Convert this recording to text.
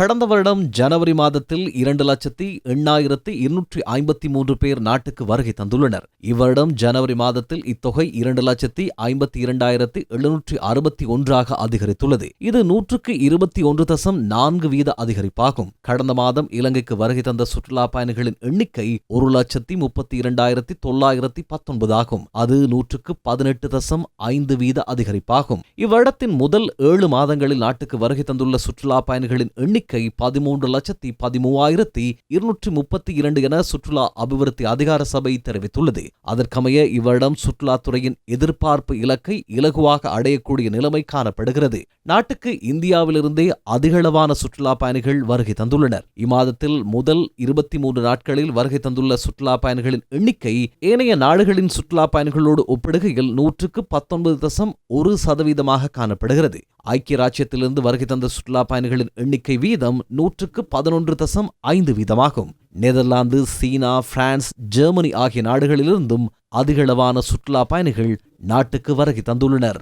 கடந்த வருடம் ஜனவரி மாதத்தில் இரண்டு லட்சத்தி எண்ணாயிரத்தி இருநூற்றி ஐம்பத்தி மூன்று பேர் நாட்டுக்கு வருகை தந்துள்ளனர். இவ்வருடம் ஜனவரி மாதத்தில் இத்தொகை இரண்டு லட்சத்தி ஐம்பத்தி இரண்டாயிரத்தி எழுநூற்றி அறுபத்தி ஒன்றாக அதிகரித்துள்ளது. இது நூற்றுக்கு இருபத்தி ஒன்று தசம் நான்கு வீத அதிகரிப்பாகும். கடந்த மாதம் இலங்கைக்கு வருகை தந்த சுற்றுலா பயணிகளின் எண்ணிக்கை ஒரு லட்சத்தி முப்பத்தி இரண்டாயிரத்தி தொள்ளாயிரத்தி பத்தொன்பது ஆகும். அது நூற்றுக்கு பதினெட்டு தசம் ஐந்து வீத அதிகரிப்பாகும். இவ்வருடத்தின் முதல் ஏழு மாதங்களில் நாட்டுக்கு வருகை தந்துள்ள சுற்றுலா பயணிகளின் எண்ணிக்கை பதிமூன்று லட்சத்தி பதிமூவாயிரத்தி இருநூற்றி முப்பத்தி இரண்டு என சுற்றுலா அபிவிருத்தி அதிகார சபை தெரிவித்துள்ளது. அதற்கமைய இவ்வருடம் சுற்றுலாத்துறையின் எதிர்பார்ப்பு இலக்கை இலகுவாக அடையக்கூடிய நிலைமை காணப்படுகிறது. நாட்டுக்கு இந்தியாவிலிருந்தே அதிகளவான சுற்றுலா பயணிகள் வருகை தந்துள்ளனர். இம்மாதத்தில் முதல் இருபத்தி மூன்று நாட்களில் வருகை தந்துள்ள சுற்றுலா பயணிகளின் எண்ணிக்கை ஏனைய நாடுகளின் சுற்றுலா பயணிகளோடு ஒப்பிடுகையில் நூற்றுக்கு பத்தொன்பது தசம் ஒரு சதவீதமாக காணப்படுகிறது. ஐக்கிய ராஜ்யத்திலிருந்து வருகை தந்த சுற்றுலா பயணிகளின் எண்ணிக்கை வீதம் நூற்றுக்கு பதினொன்று தசம் ஐந்து வீதமாகும். நெதர்லாந்து சீனா பிரான்ஸ் ஜெர்மனி ஆகிய நாடுகளிலிருந்தும் அதிகளவான சுற்றுலா பயணிகள் நாட்டுக்கு வருகை தந்துள்ளனர்.